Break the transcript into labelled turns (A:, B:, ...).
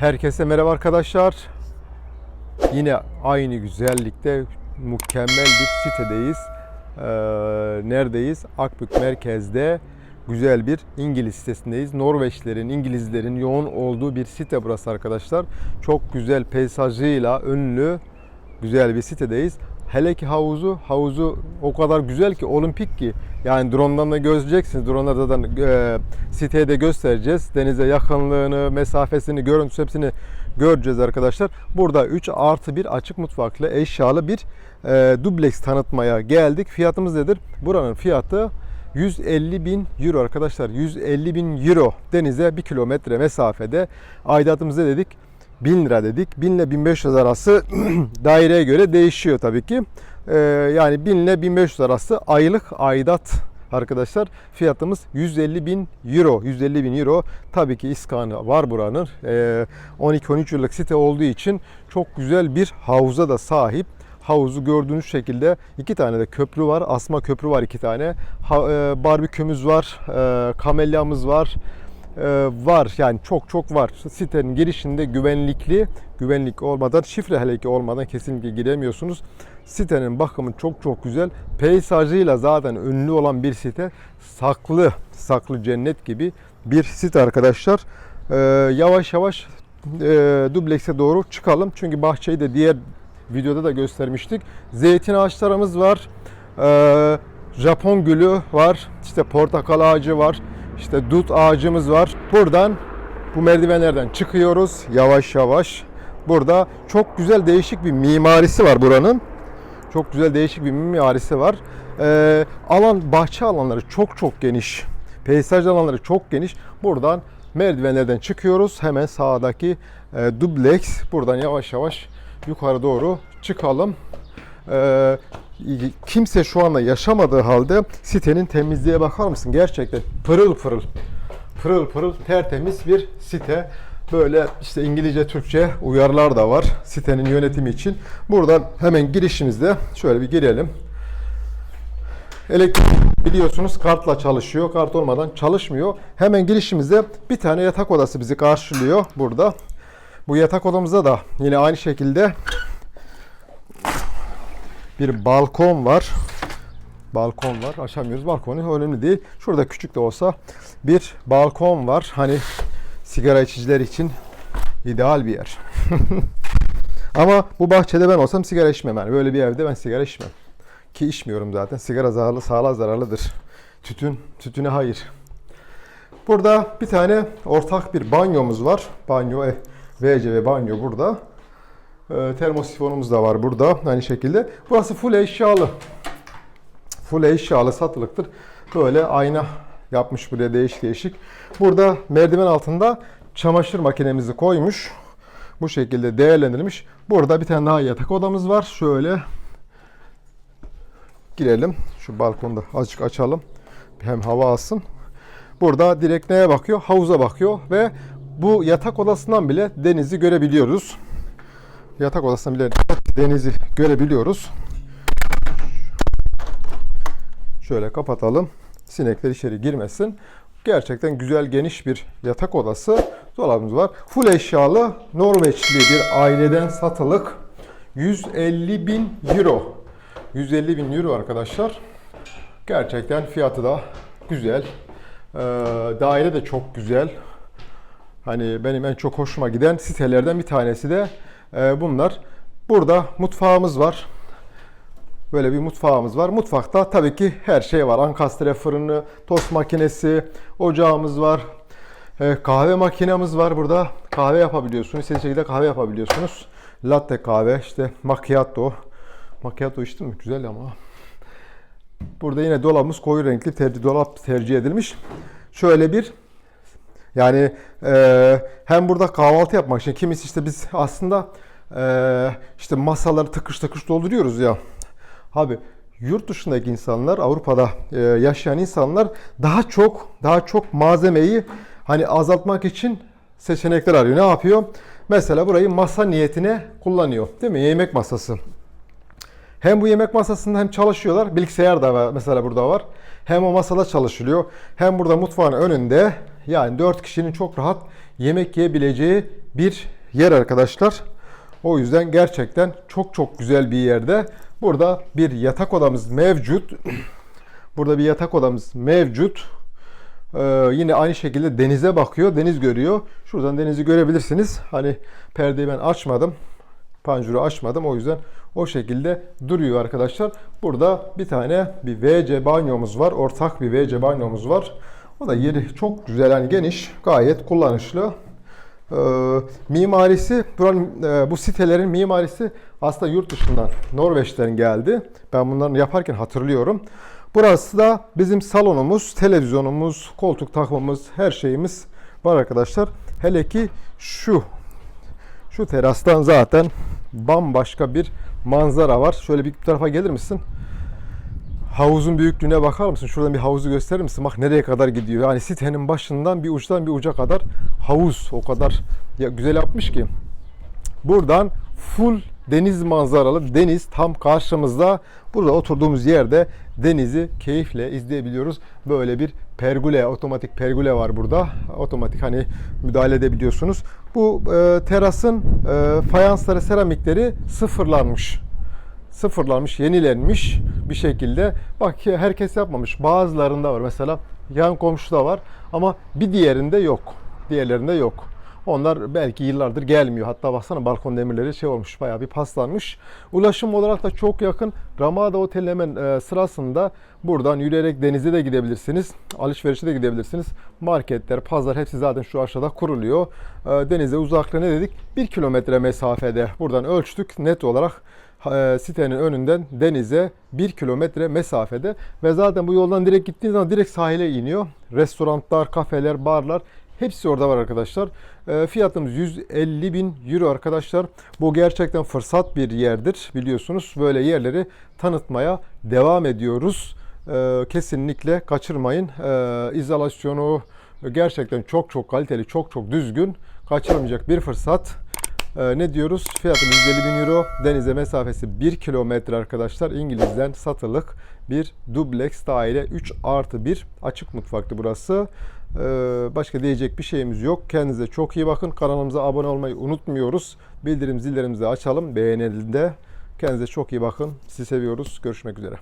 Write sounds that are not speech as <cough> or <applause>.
A: Herkese merhaba arkadaşlar. Yine aynı güzellikte mükemmel bir sitedeyiz. Ee, neredeyiz? Akbük merkezde güzel bir İngiliz sitesindeyiz. Norveçlerin, İngilizlerin yoğun olduğu bir site burası arkadaşlar. Çok güzel peyzajıyla ünlü güzel bir sitedeyiz. Hele ki havuzu, havuzu o kadar güzel ki olimpik ki. Yani drone'dan da gözleyeceksiniz. Drone'da da e, siteye de göstereceğiz. Denize yakınlığını, mesafesini, görüntüsü hepsini göreceğiz arkadaşlar. Burada 3 artı 1 açık mutfaklı eşyalı bir e, dubleks tanıtmaya geldik. Fiyatımız nedir? Buranın fiyatı 150 bin euro arkadaşlar. 150 bin euro denize 1 kilometre mesafede. Aidatımızda dedik 1000 lira dedik. 1000 ile 1500 arası <clears throat> daireye göre değişiyor tabii ki. Ee, yani 1000 ile 1500 arası aylık aidat arkadaşlar. Fiyatımız 150 bin euro. 150 bin euro. Tabii ki iskanı var buranın. Ee, 12-13 yıllık site olduğu için çok güzel bir havuza da sahip. Havuzu gördüğünüz şekilde iki tane de köprü var. Asma köprü var iki tane. Ha, e, var. E, kamelyamız var var yani çok çok var. Sitenin girişinde güvenlikli, güvenlik olmadan, şifre hele ki olmadan kesinlikle giremiyorsunuz. Sitenin bakımı çok çok güzel. Peyzajıyla zaten ünlü olan bir site. Saklı, saklı cennet gibi bir site arkadaşlar. E, yavaş yavaş e, dublekse doğru çıkalım. Çünkü bahçeyi de diğer videoda da göstermiştik. Zeytin ağaçlarımız var. E, Japon gülü var. İşte portakal ağacı var. İşte dut ağacımız var. Buradan bu merdivenlerden çıkıyoruz yavaş yavaş. Burada çok güzel değişik bir mimarisi var buranın. Çok güzel değişik bir mimarisi var. Ee, alan bahçe alanları çok çok geniş. Peyzaj alanları çok geniş. Buradan merdivenlerden çıkıyoruz. Hemen sağdaki e, dubleks. Buradan yavaş yavaş yukarı doğru çıkalım. Ee, kimse şu anda yaşamadığı halde sitenin temizliğe bakar mısın? Gerçekten pırıl pırıl, pırıl pırıl tertemiz bir site. Böyle işte İngilizce, Türkçe uyarılar da var sitenin yönetimi için. Buradan hemen girişimizde şöyle bir girelim. Elektrik biliyorsunuz kartla çalışıyor. Kart olmadan çalışmıyor. Hemen girişimizde bir tane yatak odası bizi karşılıyor burada. Bu yatak odamızda da yine aynı şekilde bir balkon var. Balkon var. Açamıyoruz. Balkonu önemli değil. Şurada küçük de olsa bir balkon var. Hani sigara içiciler için ideal bir yer. <laughs> Ama bu bahçede ben olsam sigara içmem. Yani böyle bir evde ben sigara içmem. Ki içmiyorum zaten. Sigara zararlı, sağlığa zararlıdır. Tütün, tütüne hayır. Burada bir tane ortak bir banyomuz var. Banyo, e, WC ve banyo burada. E, termosifonumuz da var burada aynı şekilde. Burası full eşyalı. Full eşyalı satılıktır. Böyle ayna yapmış buraya değişik değişik. Burada merdiven altında çamaşır makinemizi koymuş. Bu şekilde değerlendirilmiş. Burada bir tane daha yatak odamız var. Şöyle girelim. Şu balkonda azıcık açalım. Hem hava alsın. Burada direkt neye bakıyor? Havuza bakıyor ve bu yatak odasından bile denizi görebiliyoruz yatak odasında bile denizi görebiliyoruz. Şöyle kapatalım. Sinekler içeri girmesin. Gerçekten güzel geniş bir yatak odası. Dolabımız var. Full eşyalı Norveçli bir aileden satılık 150 bin euro. 150 bin euro arkadaşlar. Gerçekten fiyatı da güzel. Ee, daire de çok güzel. Hani benim en çok hoşuma giden sitelerden bir tanesi de ee, bunlar. Burada mutfağımız var. Böyle bir mutfağımız var. Mutfakta tabii ki her şey var. Ankastre fırını, tost makinesi, ocağımız var. Ee, kahve makinemiz var burada. Kahve yapabiliyorsunuz. İstediğiniz şekilde kahve yapabiliyorsunuz. Latte kahve, işte macchiato. Macchiato içtim mi? Güzel ama. Burada yine dolabımız koyu renkli tercih, dolap tercih edilmiş. Şöyle bir yani e, hem burada kahvaltı yapmak için kimisi işte biz aslında e, işte masaları tıkış tıkış dolduruyoruz ya. Abi yurt dışındaki insanlar Avrupa'da e, yaşayan insanlar daha çok daha çok malzemeyi hani azaltmak için seçenekler arıyor. Ne yapıyor? Mesela burayı masa niyetine kullanıyor. Değil mi? Yemek masası. Hem bu yemek masasında hem çalışıyorlar. Bilgisayar da var, mesela burada var. Hem o masada çalışılıyor. Hem burada mutfağın önünde Yani 4 kişinin çok rahat yemek yiyebileceği bir yer arkadaşlar. O yüzden gerçekten çok çok güzel bir yerde. Burada bir yatak odamız mevcut. Burada bir yatak odamız mevcut. Ee, yine aynı şekilde denize bakıyor, deniz görüyor. Şuradan denizi görebilirsiniz. Hani perdeyi ben açmadım. Panjuru açmadım. O yüzden o şekilde duruyor arkadaşlar. Burada bir tane bir WC banyomuz var. Ortak bir WC banyomuz var. O da yeri çok güzel, yani geniş, gayet kullanışlı. Ee, mimarisi, buranın, e, bu sitelerin mimarisi aslında yurt dışından, Norveç'ten geldi. Ben bunların yaparken hatırlıyorum. Burası da bizim salonumuz, televizyonumuz, koltuk takmamız, her şeyimiz var arkadaşlar. Hele ki şu, şu terastan zaten bambaşka bir manzara var. Şöyle bir tarafa gelir misin? Havuzun büyüklüğüne bakar mısın? Şuradan bir havuzu gösterir misin? Bak nereye kadar gidiyor. Yani sitenin başından bir uçtan bir uca kadar havuz. O kadar ya güzel yapmış ki. Buradan full deniz manzaralı. Deniz tam karşımızda. Burada oturduğumuz yerde denizi keyifle izleyebiliyoruz. Böyle bir pergole, otomatik pergole var burada. Otomatik hani müdahale edebiliyorsunuz. Bu e, terasın e, fayansları, seramikleri sıfırlanmış sıfırlanmış, yenilenmiş bir şekilde. Bak herkes yapmamış. Bazılarında var. Mesela yan komşuda var ama bir diğerinde yok. Diğerlerinde yok. Onlar belki yıllardır gelmiyor. Hatta baksana balkon demirleri şey olmuş, bayağı bir paslanmış. Ulaşım olarak da çok yakın. Ramada Otel'in hemen e, sırasında buradan yürüyerek denize de gidebilirsiniz. Alışverişe de gidebilirsiniz. Marketler, pazar hepsi zaten şu aşağıda kuruluyor. E, Denize uzaklığı ne dedik? 1 kilometre mesafede. Buradan ölçtük net olarak e, sitenin önünden denize 1 kilometre mesafede ve zaten bu yoldan direkt gittiğiniz zaman direkt sahile iniyor. Restoranlar, kafeler, barlar hepsi orada var arkadaşlar. E, fiyatımız 150 bin euro arkadaşlar. Bu gerçekten fırsat bir yerdir biliyorsunuz. Böyle yerleri tanıtmaya devam ediyoruz. E, kesinlikle kaçırmayın. E, izolasyonu gerçekten çok çok kaliteli, çok çok düzgün. Kaçırılmayacak bir fırsat. Ee, ne diyoruz? Fiyatı 150 bin euro. Denize mesafesi 1 kilometre arkadaşlar. İngiliz'den satılık bir dubleks daire 3 artı 1 açık mutfaktı burası. Ee, başka diyecek bir şeyimiz yok. Kendinize çok iyi bakın. Kanalımıza abone olmayı unutmuyoruz. Bildirim zillerimizi açalım. Beğenildiğinde. Kendinize çok iyi bakın. Sizi seviyoruz. Görüşmek üzere.